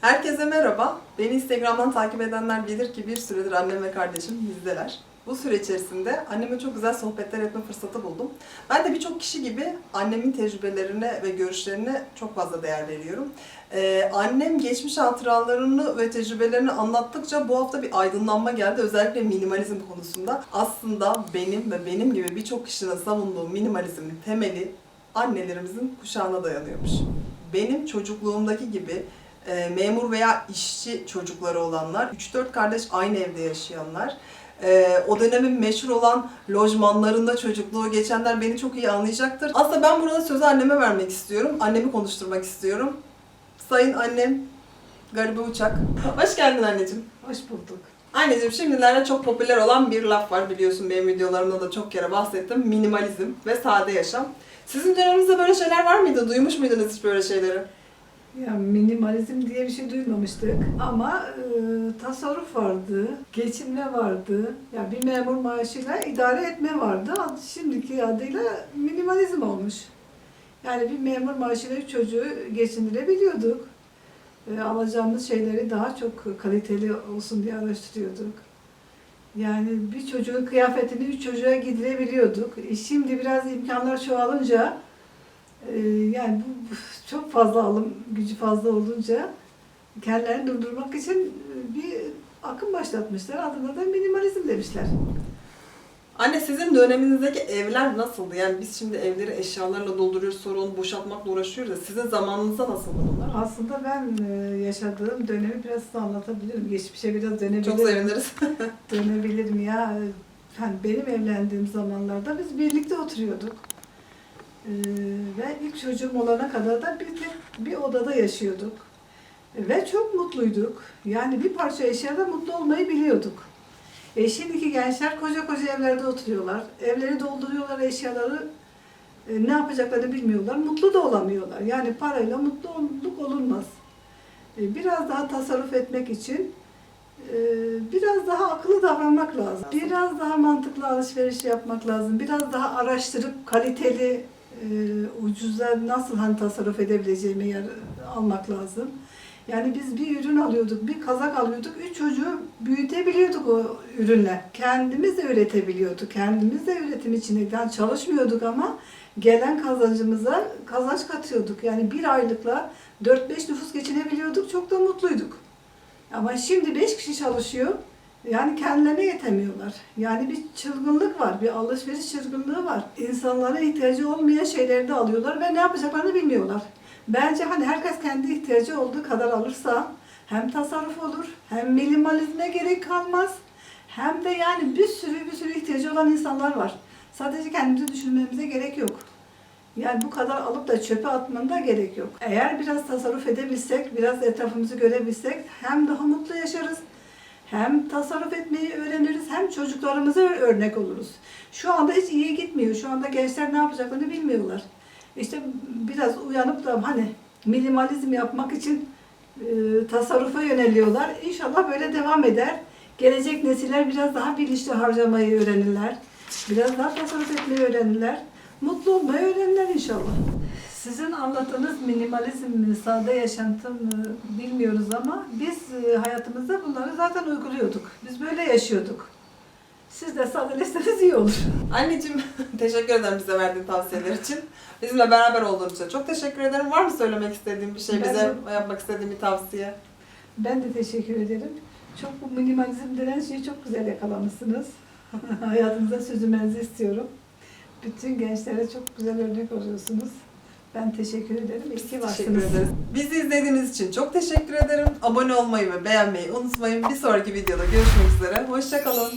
Herkese merhaba. Beni Instagram'dan takip edenler bilir ki bir süredir annem ve kardeşim bizdeler. Bu süre içerisinde anneme çok güzel sohbetler etme fırsatı buldum. Ben de birçok kişi gibi annemin tecrübelerine ve görüşlerine çok fazla değer veriyorum. Ee, annem geçmiş hatıralarını ve tecrübelerini anlattıkça bu hafta bir aydınlanma geldi. Özellikle minimalizm konusunda. Aslında benim ve benim gibi birçok kişinin savunduğu minimalizmin temeli annelerimizin kuşağına dayanıyormuş. Benim çocukluğumdaki gibi e, memur veya işçi çocukları olanlar, 3-4 kardeş aynı evde yaşayanlar, e, o dönemin meşhur olan lojmanlarında çocukluğu geçenler beni çok iyi anlayacaktır. Aslında ben burada sözü anneme vermek istiyorum, annemi konuşturmak istiyorum. Sayın annem, Garibe Uçak. Hoş geldin anneciğim. Hoş bulduk. Anneciğim şimdilerde çok popüler olan bir laf var biliyorsun benim videolarımda da çok kere bahsettim. Minimalizm ve sade yaşam. Sizin döneminizde böyle şeyler var mıydı? Duymuş muydunuz hiç böyle şeyleri? Ya minimalizm diye bir şey duymamıştık ama e, tasarruf vardı, geçinme vardı. Ya bir memur maaşıyla idare etme vardı. Şimdiki adıyla minimalizm olmuş. Yani bir memur maaşıyla üç çocuğu geçindirebiliyorduk. E, alacağımız şeyleri daha çok kaliteli olsun diye araştırıyorduk. Yani bir çocuğun kıyafetini üç çocuğa giydirebiliyorduk. E, şimdi biraz imkanlar çoğalınca Ee, yani bu çok fazla alım gücü fazla olunca kendilerini durdurmak için e, bir akım başlatmışlar. Adına da minimalizm demişler. Anne sizin döneminizdeki evler nasıldı? Yani biz şimdi evleri eşyalarla dolduruyoruz sonra onu boşaltmakla uğraşıyoruz da sizin zamanınızda nasıldı bunlar? Aslında ben e, yaşadığım dönemi biraz size anlatabilirim. Geçmişe biraz dönebilirim. Çok seviniriz. Dönebilirim ya. Yani benim evlendiğim zamanlarda biz birlikte oturuyorduk. Ee, ve ilk çocuğum olana kadar da bir tek bir odada yaşıyorduk. Ve çok mutluyduk. Yani bir parça eşyada mutlu olmayı biliyorduk. E şimdiki gençler koca koca evlerde oturuyorlar. Evleri dolduruyorlar eşyaları. e, ne yapacaklarını bilmiyorlar. Mutlu da olamıyorlar. Yani parayla mutlu olduk olunmaz. E, biraz daha tasarruf etmek için e, biraz daha akıllı davranmak lazım. Biraz daha mantıklı alışveriş yapmak lazım. Biraz daha araştırıp kaliteli, ucuza nasıl hani tasarruf edebileceğimi yer, almak lazım. Yani biz bir ürün alıyorduk, bir kazak alıyorduk, üç çocuğu büyütebiliyorduk o ürünle. Kendimiz de üretebiliyorduk, kendimiz de üretim içindeydik. çalışmıyorduk ama gelen kazancımıza kazanç katıyorduk. Yani bir aylıkla 4-5 nüfus geçinebiliyorduk, çok da mutluyduk. Ama şimdi 5 kişi çalışıyor, yani kendilerine yetemiyorlar. Yani bir çılgınlık var, bir alışveriş çılgınlığı var. İnsanlara ihtiyacı olmayan şeyleri de alıyorlar ve ne yapacaklarını bilmiyorlar. Bence hani herkes kendi ihtiyacı olduğu kadar alırsa hem tasarruf olur, hem minimalizme gerek kalmaz, hem de yani bir sürü bir sürü ihtiyacı olan insanlar var. Sadece kendimizi düşünmemize gerek yok. Yani bu kadar alıp da çöpe atmanın da gerek yok. Eğer biraz tasarruf edebilsek, biraz etrafımızı görebilsek hem daha mutlu yaşarız, hem tasarruf etmeyi öğreniriz, hem çocuklarımıza örnek oluruz. Şu anda hiç iyi gitmiyor. Şu anda gençler ne yapacaklarını bilmiyorlar. İşte biraz uyanıp da hani minimalizm yapmak için e, tasarrufa yöneliyorlar. İnşallah böyle devam eder. Gelecek nesiller biraz daha bilinçli harcamayı öğrenirler. Biraz daha tasarruf etmeyi öğrenirler. Mutlu olmayı öğrenirler inşallah. Sizin anlattığınız minimalizm mi, sade yaşantı mı bilmiyoruz ama biz e, hayatımızda bunları zaten uyguluyorduk. Biz böyle yaşıyorduk. Siz de sadeleşseniz iyi olur. Anneciğim teşekkür ederim bize verdiğin tavsiyeler için. Bizimle beraber olduğun için çok teşekkür ederim. Var mı söylemek istediğin bir şey, Ben bize de- yapmak istediğin bir tavsiye? Ben de teşekkür ederim. Çok bu minimalizm denen şeyi çok güzel yakalamışsınız. Hayatınıza sürdürmenizi istiyorum. Bütün gençlere çok güzel örnek oluyorsunuz. Ben teşekkür ederim. İyi varsınız. Bizi izlediğiniz için çok teşekkür ederim. Abone olmayı ve beğenmeyi unutmayın. Bir sonraki videoda görüşmek üzere. Hoşçakalın.